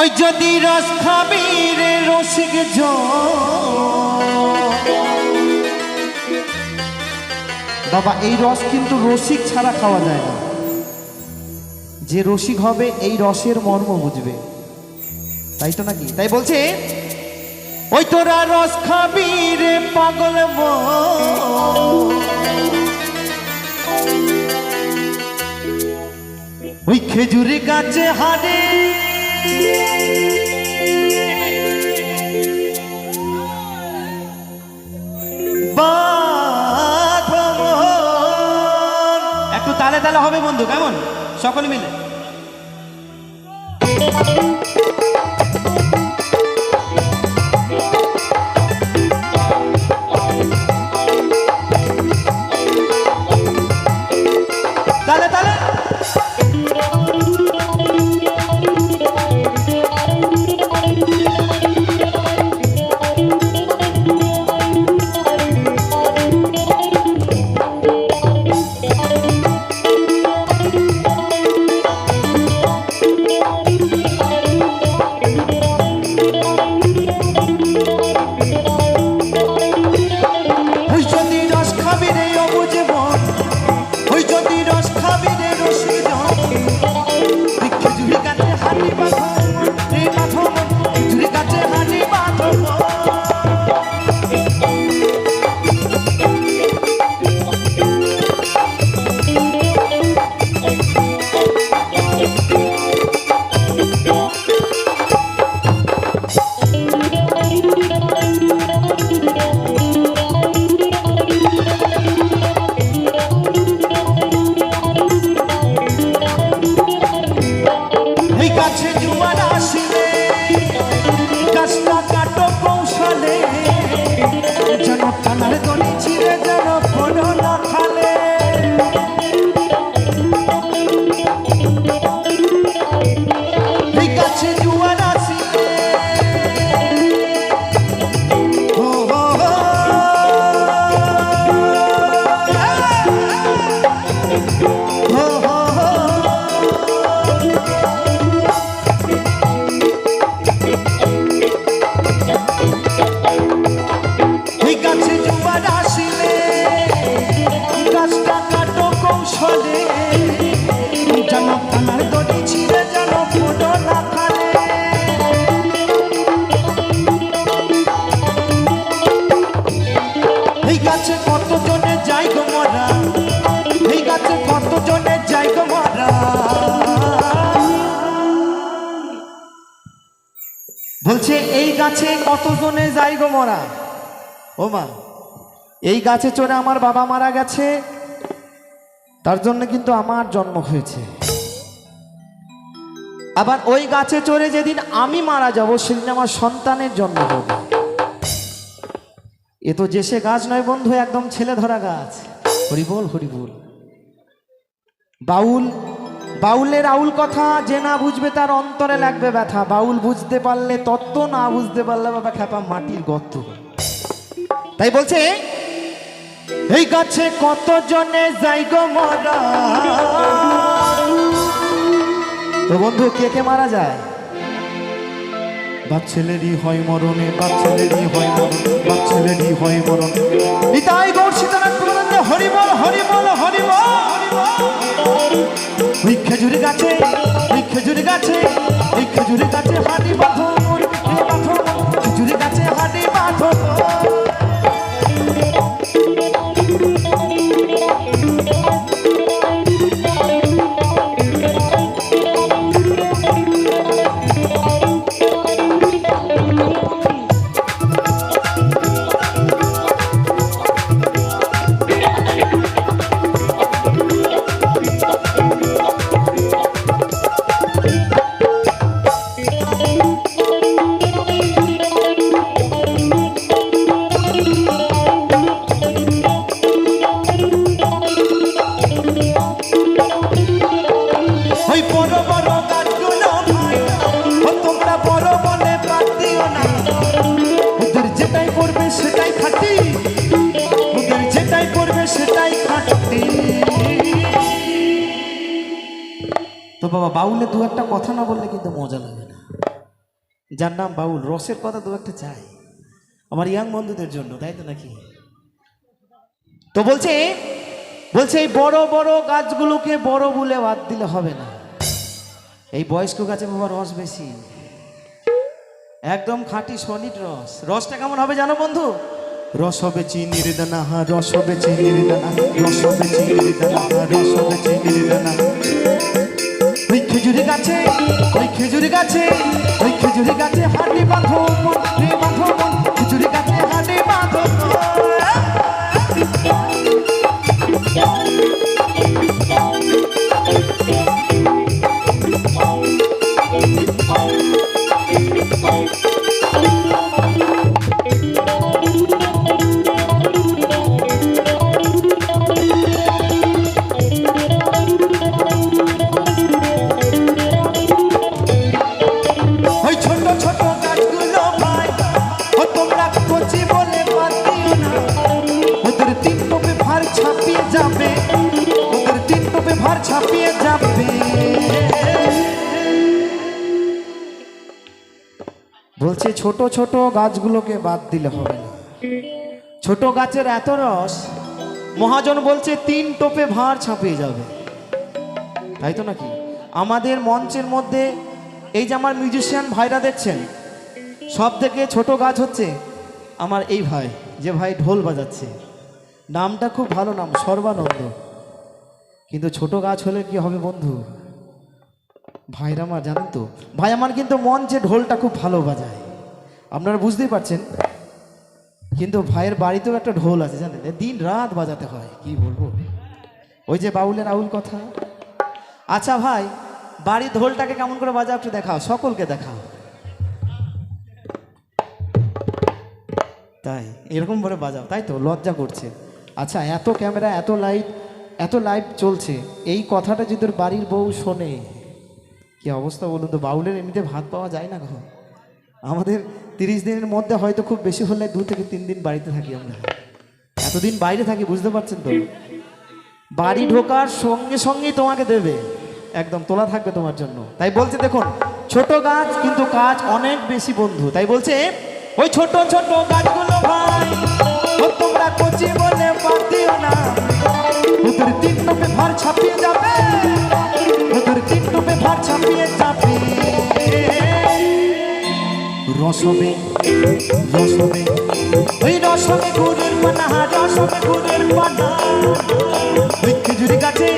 ওই যদি রস খাবি রে রসিক বাবা, এই রস কিন্তু রসিক ছাড়া খাওয়া যায় না যে রসিক হবে, এই রসের মর্ম বুঝবে তাই তো নাকি তাই বলছে, ওই তোরা রস খাবি রে পাগল। ওই খেজুরি গাছে হারে। একটু তালে তালে হবে বন্ধু কেমন? সকলে মিলে। বলছে, এই গাছে কতজনে যাই গো মরা? ও মা, এই গাছে চড়ে আমার বাবা মারা গেছে, তার জন্য কিন্তু আমার জন্ম হয়েছে। আবার ওই গাছে চড়ে যেদিন আমি মারা যাব, সেদিন আমার সন্তানের জন্ম হবে। এ তো যে সে গাছ নয় বন্ধু, একদম ছেলে ধরা গাছ। হরিবল হরিবল। বাউল বাউলের আউল কথা যে না বুঝবে তার অন্তরে লাগবে ব্যথা। বাউল বুঝতে পারলে তত্ত্ব, না বুঝতে পারলে বাবা খ্যাপা মাটির গর্ত। তাই বলছে, এই গাছে কত জনে যাই গো মরা? তো বন্ধু, কে কে মারা যায়? বাপ ছেলেরই হয় মরণে, বাপ ছেলেরই হয় মরণ, বাপ ছেলেরই হয় মরণ। খেজুরি গাছে ওই খেজুরি গাছে ওই খেজুরি গাছে হাতি বাঁধো বাবা, বাউলে দু একটা কথা না বললে কিন্তু মজা লাগে না। যার নাম বাউল, রসের কথা দু একটা চাই। আমার ইয়াং বন্ধুদের জন্য, তাই তো নাকি? তো বলছে বলছে, এই বড় বড় গাছগুলোকে বড় বলে বাদ দিলে হবে না। এই বয়স্ক গাছে বাবা রস বেশি। একদম খাঁটি সলিড রস। রসটা কেমন হবে জানো বন্ধু? রস হবে চিনির দানা, রস হবে চিনির দানা, রস হবে চিনির দানা, রস হবে চিনির দানা। খেজুরি গাছে ওই খেজুরি গাছে হাঁটি বাঁধো মন, রে বাঁধো মন, খেজুরি গাছে হাঁটি বাঁধো মন। বলছে, ছোট ছোট গাছগুলোকে বাদ দিলে হবে না। ছোট গাছের এত রস, মহাজন বলছে, তিন টোপে ভাঁড় ছাপিয়ে যাবে। তাই তো নাকি? আমাদের মঞ্চের মধ্যে এই যে আমার মিউজিশিয়ান ভাইরা দেখছেন, সব থেকে ছোট গাছ হচ্ছে আমার এই ভাই, যে ভাই ঢোল বাজাচ্ছে। নামটা খুব ভালো নাম, সর্বানন্দ। কিন্তু ছোট গাছ হলে কি হবে বন্ধু? ভাইরা আমার, জানেন তো? ভাই আমার কিন্তু মঞ্চে ঢোলটা খুব ভালো বাজায়। আপনারা বুঝতেই পারছেন? কিন্তু ভাইয়ের বাড়িতেও একটা ঢোল আছে, জানেন? দিন রাত বাজাতে হয়, কি বলব? ওই যে বাউলের আউল কথা। আচ্ছা ভাই, বাড়ির ঢোলটাকে কেমন করে বাজাও, একটু দেখাও, সকলকে দেখাও। তাই, এরকম করে বাজাও, তাই তো? লজ্জা করছে। আচ্ছা এত ক্যামেরা, এত লাইট, এত লাইভ চলছে। এই কথাটা যদি বাড়ির বউ শোনে। কি অবস্থা বলুন তো? বাউলের এমনিতে ভাত পাওয়া যায় না গো আমাদের তিরিশ দিনের মধ্যে হয়তো খুব বেশি হলে দু থেকে তিন দিন বাড়িতে থাকি আমরা। এতদিন বাইরে থাকি, বুঝতে পারছেন তো? বাড়ি ঢোকার সঙ্গে সঙ্গেই তোমাকে দেবে। একদম, তোলা থাকবে তোমার জন্য। তাই বলছে, দেখুন, ছোট গাছ কিন্তু কাজ অনেক বেশি বন্ধু। তাই বলছে, ওই ছোট ছোট গাছগুলো ভাই তোমরা কচি বলে দিও না। তিন ছাপিয়ে যাবে। চাপিয়ে যাবে রসবে রসবে ওই রসবে গুড়ের পানা রসবে গুড়ের পানা। ওই খেজুরি গাছে